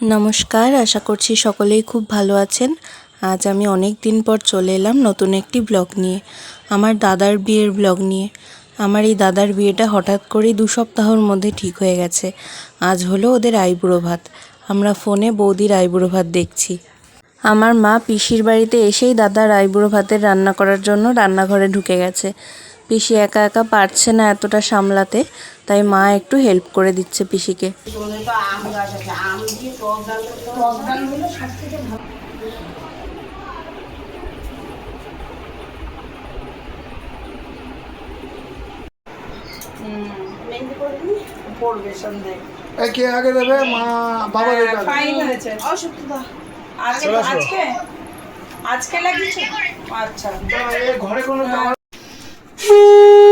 নমস্কার, আশা করছি সকলেই খুব ভালো আছেন। আজ আমি অনেক দিন পর চলে এলাম নতুন একটি ব্লগ নিয়ে, আমার দাদার বিয়ের ব্লগ নিয়ে। আমার এই দাদার বিয়েটা হঠাৎ করেই দু সপ্তাহর মধ্যে ঠিক হয়ে গেছে। আজ হলো ওদের আইবুড়ো ভাত। আমরা ফোনে বৌদির আইবুড়ো ভাত দেখছি। আমার মা পিসির বাড়িতে এসেই দাদার আইবুড়ো ভাতের রান্না করার জন্য রান্নাঘরে ঢুকে গেছে। পিসি একা একা পারছে না এতটা সামলাতে তাই মা একটু হেল্প করে দিচ্ছে পিসিকে। পড়বে সন্ধে কে আগে দেবে? মা বাবা দেবে। ফাইন হয়েছে। অসুবিধা আজকে আজকে? আজকে লাগিয়েছে? আচ্ছা। ঘরে কোনো Fui!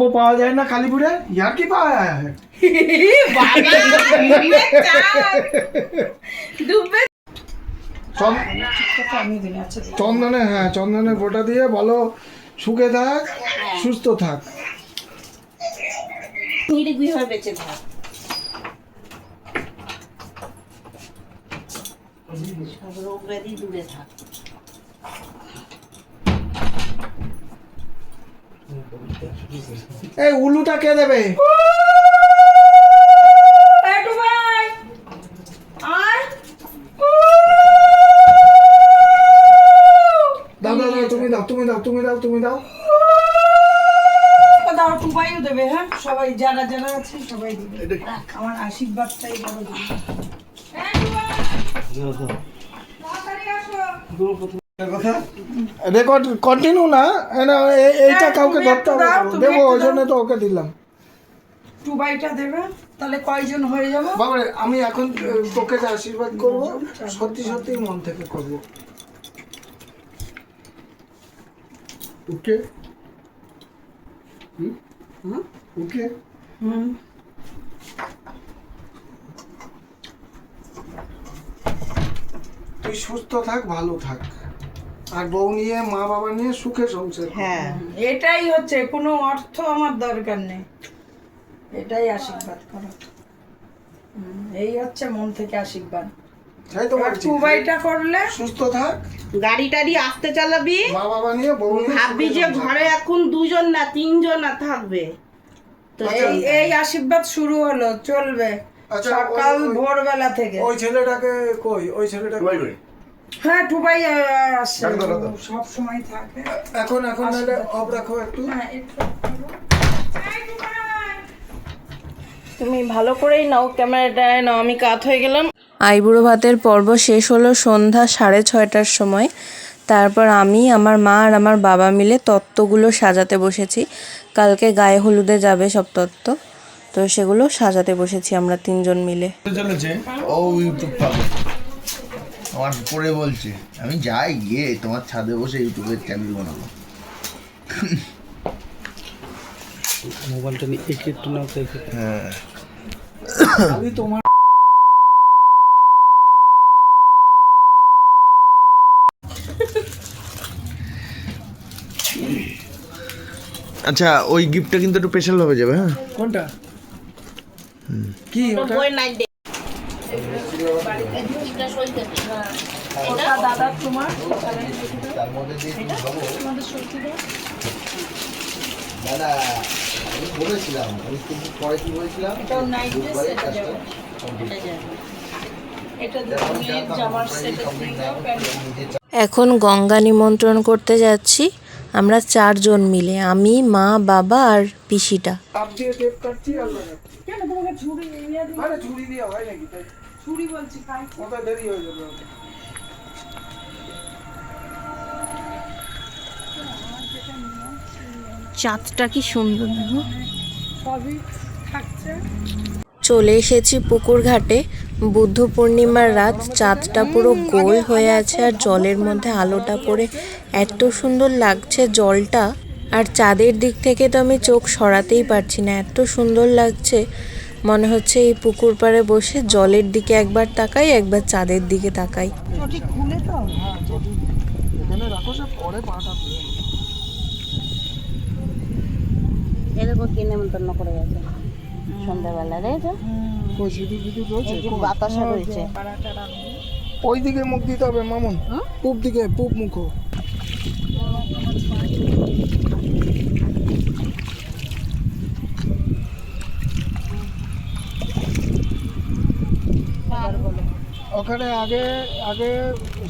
বলল পাওয়া যায় না কালীপুরে ইয়ার কি পাওয়া যায়? চন্দনে হ্যাঁ চন্দনের ফোঁটা দিয়ে বলো সুখে থাক সুস্থ থাক। বেঁচে থাক? সব রোগ ব্যাধি দূরে থাক। এই উলুটা কে দেবে? একটু ভাই আয় দাও দাও দাও তুমি দাও তুমি দাও তুমি দাও তুমি দাও। দাও টুবাইও দেবে হ্যাঁ? সবাই যারা যারা আছে সবাই দিবে। আমার আশীর্বাদটাই বড়। দিবে রেকর্ড কন্টিনিউ না। না, এইটা হ্যাঁ, কাউকে ধরতে হবে দেবো ওই জন্য তো ওকে দিলাম। টুবাইটা দেবে তাহলে কয়জন হয়ে যাব? আমি এখন তোকে আশীর্বাদ করব সত্যি সত্যি মন থেকে করব। ওকে? ওকে? হুম। তুই সুস্থ থাক ভালো থাক। আর বউ নিয়ে মা বাবা নিয়ে সুখে সংসার হ্যাঁ। এটাই হচ্ছে কোনো অর্থ আমার দরকার নেই। এটাই আশীর্বাদ করো। এই হচ্ছে মন থেকে আশীর্বাদ। করলে? সুস্থ থাক। গাড়ি টাড়ি আসতে চালাবি। মা বাবা নিয়ে বউ ভাববি যে ঘরে এখন দুজন না তিনজন না থাকবে। তো আচ্ছা, এই এই আশীর্বাদ শুরু হলো চলবে। আচ্ছা, সকাল ভোরবেলা থেকে। ওই ছেলেটাকে কই? ওই ছেলেটাকে কই? হ্যাঁ টুবাই। সব সময় থাকে। এখন এখন নাহলে অফ রাখো একটু। হ্যাঁ তুমি ভালো করেই নাও ক্যামেরাটা নাও আমি কাত হয়ে গেলাম। আইবুড়ো ভাতের পর্ব শেষ হলো সন্ধ্যা সাড়ে ছয়টার সময়। তারপর আমি আমার মা আর আমার বাবা মিলে তত্ত্বগুলো সাজাতে বসেছি। কালকে গায়ে হলুদে যাবে সব তত্ত্ব। তো সেগুলো সাজাতে বসেছি আমরা তিনজন মিলে। ও ইউটিউব পাবে আমার পরে বলছে আমি যাই গিয়ে তোমার ছাদে বসে ইউটিউবের চ্যানেল বানাবো। মোবাইলটা নিয়ে একটু একটু নাও তো হ্যাঁ। আমি তোমার আচ্ছা ওই গিফটটা কিন্তু একটু স্পেশাল ভাবে যাবে হ্যাঁ? কোনটা? কি ওটা? বই নাই দে দাদা তোমার তার মধ্যে দিয়ে কি দেবো দাদা আমি বলেছিলাম আমি কিন্তু পরে কি বলেছিলাম? এটাও নাইট ড্রেস এটা যাবে। এটা যাবে। এটা মেয়ের জামার সেটা complete দিয়ে না দাও হলে প্যান্ট। এখন গঙ্গা নিমন্ত্রণ করতে যাচ্ছি। আমরা চারজন মিলে আমি মা বাবা আর পিসিটা। ছুরি বলছি দেরি হয়ে যাবে? চাঁদটা কি সুন্দর চলে এসেছি পুকুর ঘাটে। বুদ্ধ পূর্ণিমার রাত চাঁদটা পুরো গোল হয়ে আছে আর জলের মধ্যে আলোটা পড়ে। এত সুন্দর লাগছে জলটা। আর চাঁদের দিক থেকে তো আমি চোখ সরাতেই পারছি না এত সুন্দর লাগছে। মনে হচ্ছে এই পুকুর পাড়ে বসে জলের দিকে একবার তাকাই একবার চাঁদের দিকে তাকাই। এখানে রাখো সব পরে পাটা এরকম কি নেমন্তন্ন করে গেছে। সন্ধ্যাবেলা রয়েছে বাতাসা রয়েছে। ওই দিকে মুখ দিতে হবে মামুন। পূব দিকে পূব মুখ। ওখানে আগে আগে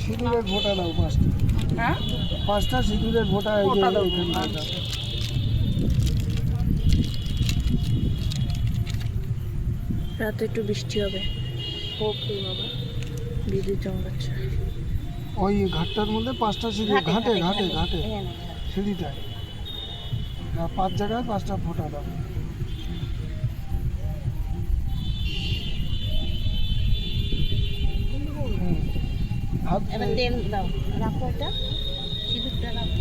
সিঁদুরের ভোটা দাও পাঁচটা। হ্যাঁ? পাঁচটা সিঁদুরের ভোটা দাও। রাতে একটু বৃষ্টি হবে। বিদ্যুৎ চমকাচ্ছে। ওই ঘাটটার মধ্যে পাঁচটা সিঁড়ি ঘাটে ঘাটে ঘাটে সিঁড়িটায়। পাঁচ জায়গায় পাঁচটা ফোঁটা দাও এবার তেল দাও রাখো এটা সিঁদুরটা রাখো।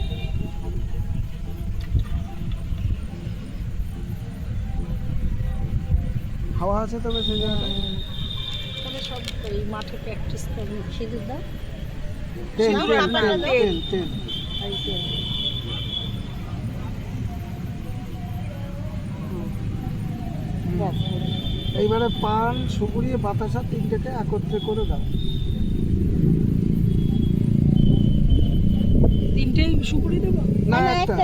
হাওয়া আছে তবে সেই তবে সব ওই মাঠে প্র্যাকটিস সিঁদুর দাও। তেল না, তেল তেল তেল তেল। ওই তেল ব্যাস, এইবারে পান সুপুরি বাতাসা তিনটেকে একত্রে করে দাও। সুপুরি দেবো? না একটা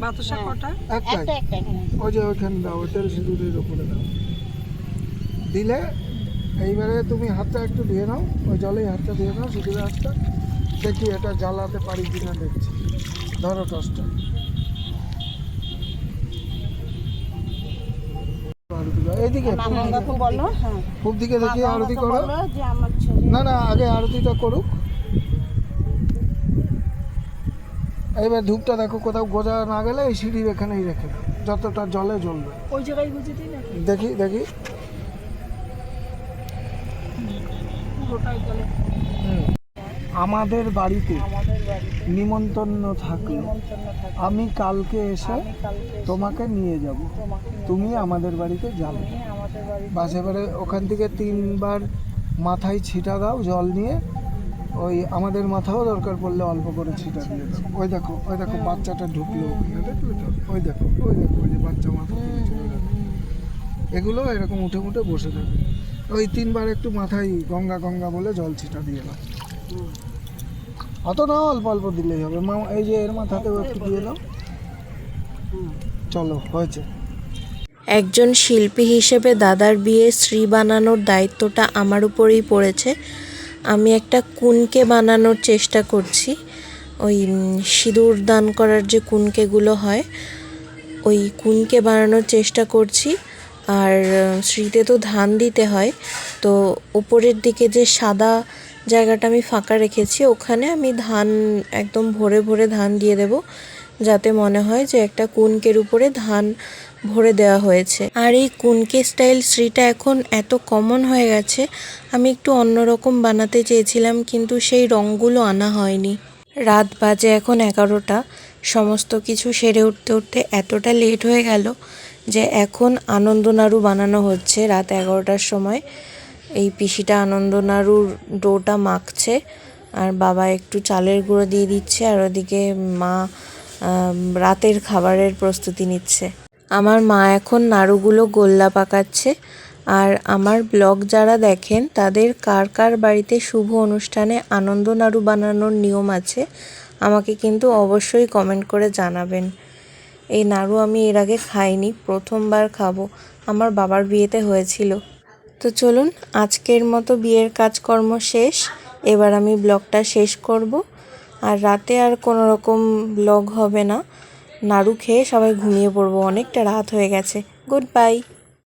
বাতাসা কটা? একটা একটা ওই যে ওইখানে দাও সিঁদুরের উপরে দাও। দিলে এইবারে তুমি হাতটা একটু ধুয়ে নাও ওই জলেই হাতটা ধুয়ে নাও সিঁদুরের হাতটা। দেখি এটা জ্বালাতে পারি কিনা দেখছি। ধরো টসটা। এইদিকে দিকে। হ্যাঁ। পূব দিকে দেখি আরতি করো। না না আগে আরতিটা করুক। এইবার ধূপটা দেখো কোথাও গোজা না গেলে এই সিঁড়ির এখানেই রেখে দাও। যতটা জলে জ্বলবে। ওই জায়গায় দিই না দেখি দেখি। পুরোটাই আমাদের বাড়িতে নিমন্ত্রণ থাকলে। আমি কালকে এসে তোমাকে নিয়ে যাব। তুমি আমাদের বাড়িতে যাবে বাস এবারে ওখান থেকে তিনবার মাথায় ছিটা দাও জল নিয়ে। ওই আমাদের মাথাও দরকার পড়লে অল্প করে ছিটা দিয়ে দাও। ওই দেখো ওই দেখো বাচ্চাটা ঢুকলো ওই দেখো ওই দেখো, ওই যে বাচ্চা মাথা। এগুলো এরকম উঠে উঠে বসে থাকে। ওই তিনবার একটু মাথায় গঙ্গা গঙ্গা বলে জল ছিটা দিয়ে দাও। অত না, অল্প অল্প দিলেই হবে। মা, এই যে এর মাথাতেও একটু দিয়ে দাও। চলো, হয়েছে। একজন শিল্পী হিসেবে দাদার বিয়ে শ্রী বানানোর দায়িত্বটা আমার উপরেই পড়েছে। আমি একটা কুনকে বানানোর চেষ্টা করছি। ওই সিঁদুর দান করার যে কুনকেগুলো হয়, ওই কুনকে বানানোর চেষ্টা করছি। আর শ্রীতে তো ধান দিতে হয়, তো উপরের দিকে যে সাদা জায়গাটা আমি ফাঁকা রেখেছি, ওখানে আমি ধান, একদম ভরে ভরে ধান দিয়ে দেব। যাতে মনে হয় যে একটা কুনকের উপরে ধান ভরে দেওয়া হয়েছে। আর এই কুনকে স্টাইল শ্রীটা এখন এত কমন হয়ে গেছে, আমি একটু অন্যরকম বানাতে চেয়েছিলাম, কিন্তু সেই রঙগুলো আনা হয়নি। রাত বাজে এখন এগারোটা, সমস্ত কিছু সেরে উঠতে উঠতে এতটা লেট হয়ে গেল যে এখন আনন্দনাড়ু বানানো হচ্ছে রাত এগারোটার সময়। এই পিসিটা আনন্দনাড়ুর ডোটা মাখছে, আর বাবা একটু চালের গুঁড়ো দিয়ে দিচ্ছে, আর ওদিকে মা রাতের খাবারের প্রস্তুতি নিচ্ছে। আমার মা এখন নাড়ুগুলো গোল্লা পাকাচ্ছে। আর আমার ব্লগ যারা দেখেন, তাদের কার কার বাড়িতে শুভ অনুষ্ঠানে আনন্দ নাড়ু বানানোর নিয়ম আছে, আমাকে কিন্তু অবশ্যই কমেন্ট করে জানাবেন। এই নাড়ু আমি এর আগে খাইনি, প্রথমবার খাব। আমার বাবার বিয়েতে হয়েছিল। তো চলুন, আজকের মতো বিয়ের কাজকর্ম শেষ। এবার আমি ব্লগটা শেষ করব। আর রাতে আর কোনো রকম ব্লগ হবে না। নাড়ু খেয়ে সবাই ঘুমিয়ে পড়ব অনেকটা রাত হয়ে গেছে। Good bye